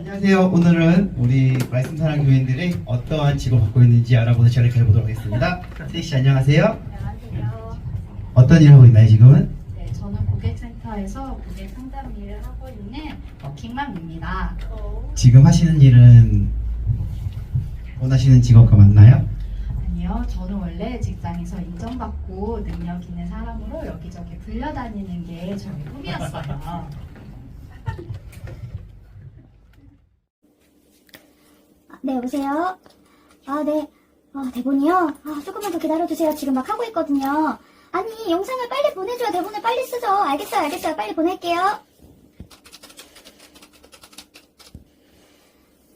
안녕하세요. 오늘은 우리 말씀사랑 교인들이 어떠한 직업을 갖고 있는지 알아보는 시간을 가져보도록 하겠습니다. 세희 씨 안녕하세요. 안녕하세요. 어떤 일을 하고 있나요 지금은? 네, 저는 고객센터에서 고객 상담 일을 하고 있는 워킹맘입니다. 지금 하시는 일은 원하시는 직업과 맞나요? 아니요, 저는 원래 직장에서 인정받고 능력 있는 사람으로 여기저기 불려다니는 게 저의 꿈이었어요. 네, 여보세요? 아, 네. 아, 대본이요? 아, 조금만 더 기다려주세요. 지금 막 하고 있거든요. 아니, 영상을 빨리 보내줘야 대본을 빨리 쓰죠. 알겠어요, 알겠어요. 빨리 보낼게요.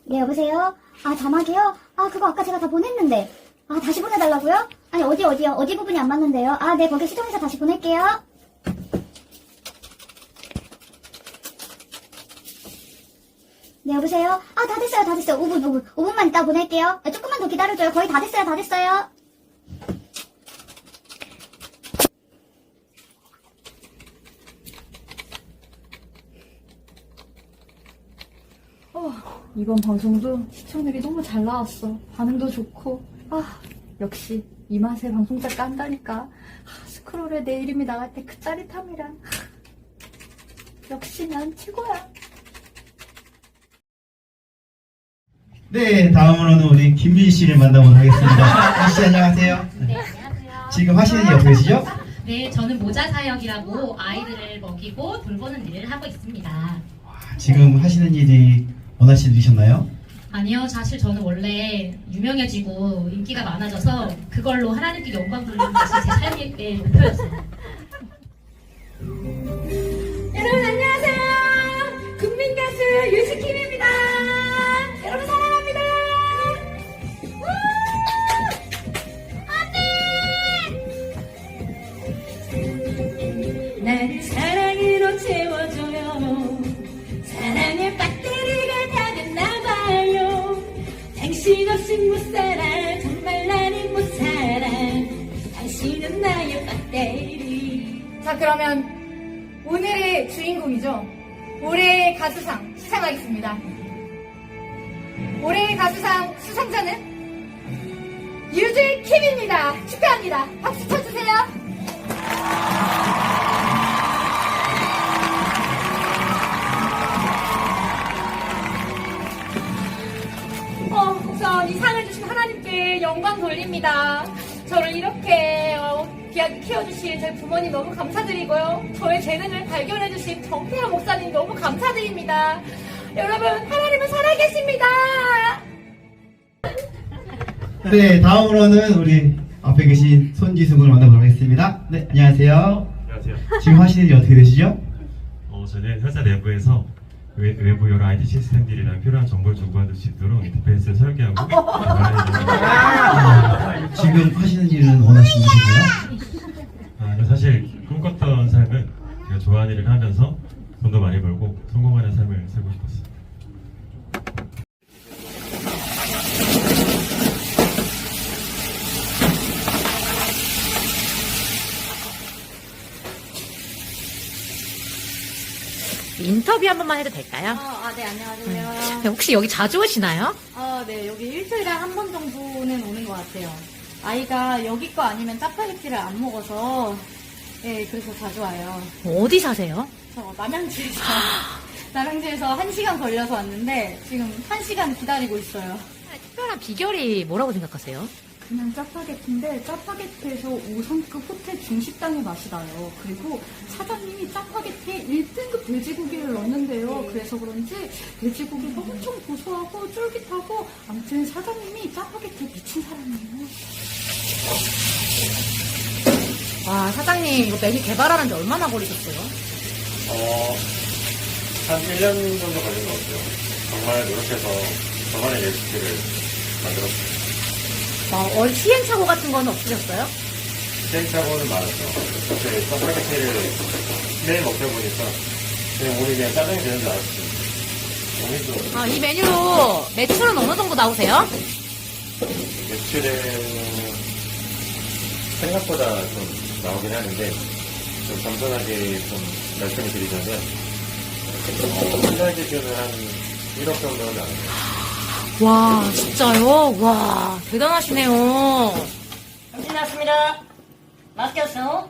네, 여보세요? 아, 자막이요? 아, 그거 아까 제가 다 보냈는데. 아, 다시 보내달라고요? 아니, 어디, 어디요? 어디 부분이 안 맞는데요? 아, 네, 거기 시청해서 다시 보낼게요. 네, 여보세요? 아, 다 됐어요, 다 됐어요. 5분, 5분. 5분만 이따 보낼게요. 아, 조금만 더 기다려줘요. 거의 다 됐어요, 다 됐어요. 어, 이번 방송도 시청률이 너무 잘 나왔어. 반응도 좋고. 아, 역시 이 맛에 방송자 깐다니까. 아, 스크롤에 내 이름이 나갈 때 그 짜릿함이란. 하, 역시 난 최고야. 네, 다음으로는 우리 김민 씨를 만나보도록 하겠습니다. 김 씨 안녕하세요. 네, 안녕하세요. 지금 하시는 일 어떻게 되시죠? 네, 저는 모자 사역이라고 아이들을 먹이고 돌보는 일을 하고 있습니다. 지금 하시는 일이 원하시는 일이셨나요? 아니요, 사실 저는 원래 유명해지고 인기가 많아져서 그걸로 하나님께 영광 돌리는 것이 제 삶의 목표였어요. 나를 사랑으로 채워줘요. 사랑의 배터리가 다 됐나봐요. 당신 없이 못 살아. 정말 나는 못 살아. 당신은 나의 배터리. 자, 그러면 오늘의 주인공이죠. 올해의 가수상 시상하겠습니다. 올해의 가수상 수상자는 유즈 킴입니다. 축하합니다. 박수 쳐주세요. 우선 이 상을 주신 하나님께 영광 돌립니다. 저를 이렇게 어, 귀하게 키워주신 저희 부모님 너무 감사드리고요. 저의 재능을 발견해주신 정태현 목사님 너무 감사드립니다. 여러분, 하나님은 살아계십니다. 네, 다음으로는 우리 앞에 계신 손지수 군을 만나보도록 하겠습니다. 네, 안녕하세요. 안녕하세요. 지금 하시는 일 어떻게 되시죠? 어, 저는 회사 내부에서 외, 외부 여러 IT 시스템들이랑 필요한 정보를 정보받을 수 있도록 인터페이스를 설계하고 개발하는 지금 하시는 일은 원하시는 일인가요? 아, 저 사실 꿈꿨던 삶은 제가 좋아하는 일을 하면서 돈도 많이 벌고 성공하는 삶을 살고 싶었어요. 인터뷰 한 번만 해도 될까요? 아, 네, 안녕하세요. 네, 혹시 여기 자주 오시나요? 아, 네, 여기 일주일에 한 번 정도는 오는 것 같아요. 아이가 여기 거 아니면 짜파게티를 안 먹어서, 네, 그래서 자주 와요. 어디 사세요? 저 남양주에서, 남양주에서 한 시간 걸려서 왔는데, 지금 한 시간 기다리고 있어요. 특별한 비결이 뭐라고 생각하세요? 그냥 짜파게티인데 짜파게티에서 5성급 호텔 중식당의 맛이 나요. 그리고 사장님이 짜파게티에 1등급 돼지고기를 넣는데요. 그래서 그런지 돼지고기가 엄청 고소하고 쫄깃하고 아무튼 사장님이 짜파게티에 미친 사람이에요. 와, 사장님, 이거 메뉴 개발하는 데 얼마나 걸리셨어요? 어, 한 1년 정도 걸린 것 같아요. 정말 노력해서 저만의 레시피를 만들었어요. 어, 어, 시행착오 같은 건 없으셨어요? 시행착오는 많았죠. 그때 떡볶이를 매일 먹다 보니까 그냥 오늘 그냥 짜장이 되는 줄 알았지. 너무 힘들어. 아, 이 메뉴로 매출은 어느 정도 나오세요? 매출은 생각보다 좀 나오긴 하는데 좀 겸손하게 좀 말씀을 드리자면 어, 한달 기준은 한 1억 정도는 나와요. 와, 진짜요? 와, 대단하시네요. 점심 나왔습니다. 맛있겠어?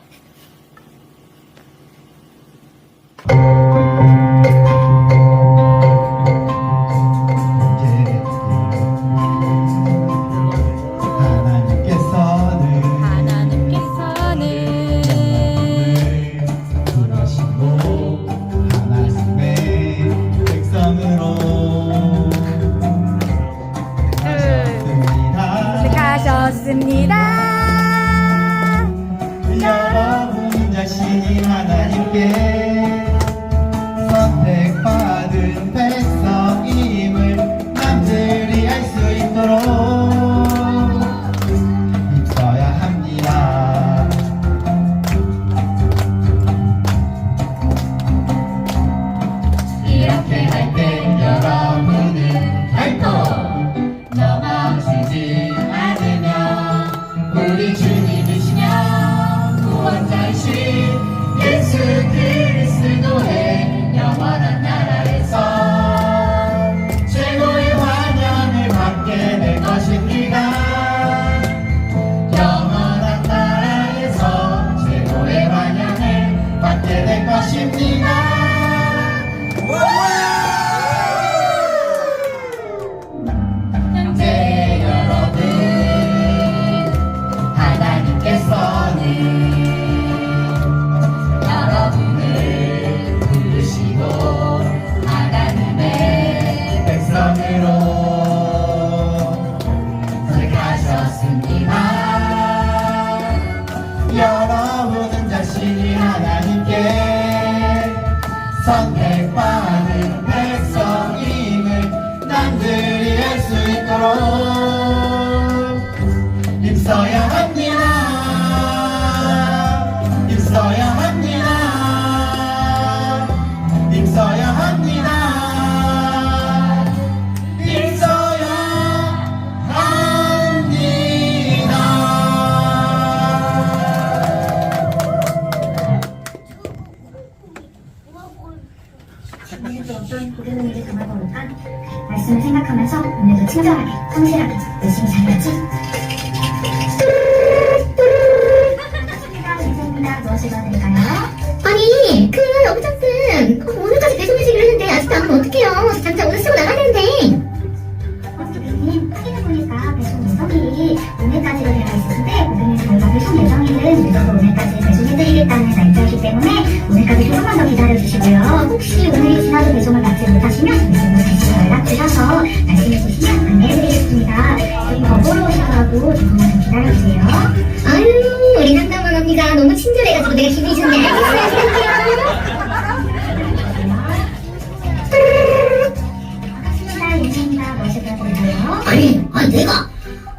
은혜로 가셨 습니다. 여러분은 자신이 하나님께 선택받은 백성임을 남들이 알 수 있도록 힘써야 Hallelujah. Come here. Listen.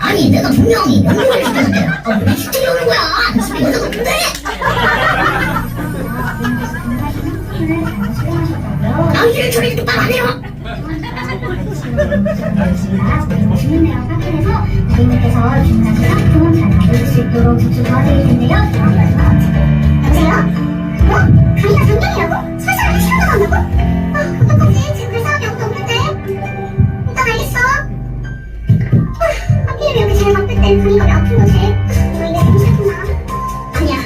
아니 내가 분명히 명령을 시켰는데 아, 왜 시키려 오는 거야? 집에 뭔데? 당신은 저를 이렇게 말안 해요? 안녕하세요. 뭐? 강의가 강경이라고? 사실 한 시간도 안 하고? 그리고 아픈 거지? 너 이거 괜찮구나. 아니야.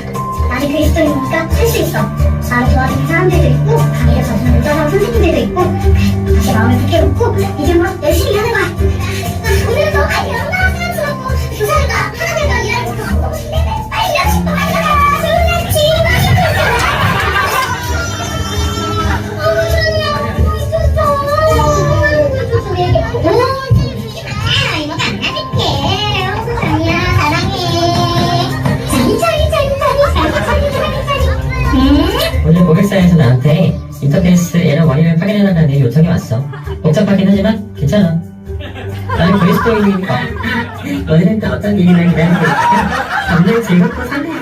나는 그리스도이니까 할 수 있어. 나를 도와주는 사람들도 있고, 강의를 봐주는 의사랑 선생님들도 있고, 다시 마음을 붙여놓고, 이제 막 열심히 하자 직장인입니다. 오늘은 또 어떤 일이 나기다리고 있을까? 정말 즐겁고 설레요.